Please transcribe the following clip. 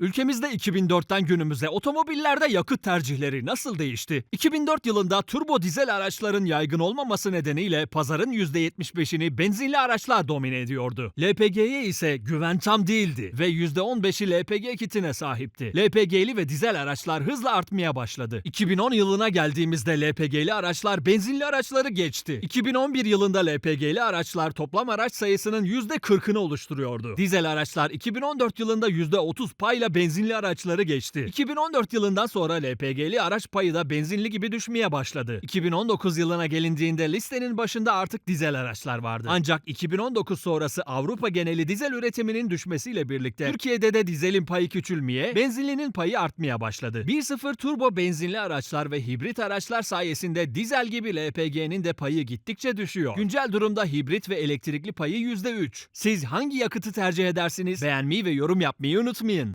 Ülkemizde 2004'ten günümüze otomobillerde yakıt tercihleri nasıl değişti? 2004 yılında turbo dizel araçların yaygın olmaması nedeniyle pazarın %75'ini benzinli araçlar domine ediyordu. LPG'ye ise güven tam değildi ve %15'i LPG kitine sahipti. LPG'li ve dizel araçlar hızla artmaya başladı. 2010 yılına geldiğimizde LPG'li araçlar benzinli araçları geçti. 2011 yılında LPG'li araçlar toplam araç sayısının %40'ını oluşturuyordu. Dizel araçlar 2014 yılında %30 payla benzinli araçları geçti. 2014 yılından sonra LPG'li araç payı da benzinli gibi düşmeye başladı. 2019 yılına gelindiğinde listenin başında artık dizel araçlar vardı. Ancak 2019 sonrası Avrupa geneli dizel üretiminin düşmesiyle birlikte Türkiye'de de dizelin payı küçülmeye, benzinlinin payı artmaya başladı. 1.0 turbo benzinli araçlar ve hibrit araçlar sayesinde dizel gibi LPG'nin de payı gittikçe düşüyor. Güncel durumda hibrit ve elektrikli payı %3. Siz hangi yakıtı tercih edersiniz? Beğenmeyi ve yorum yapmayı unutmayın.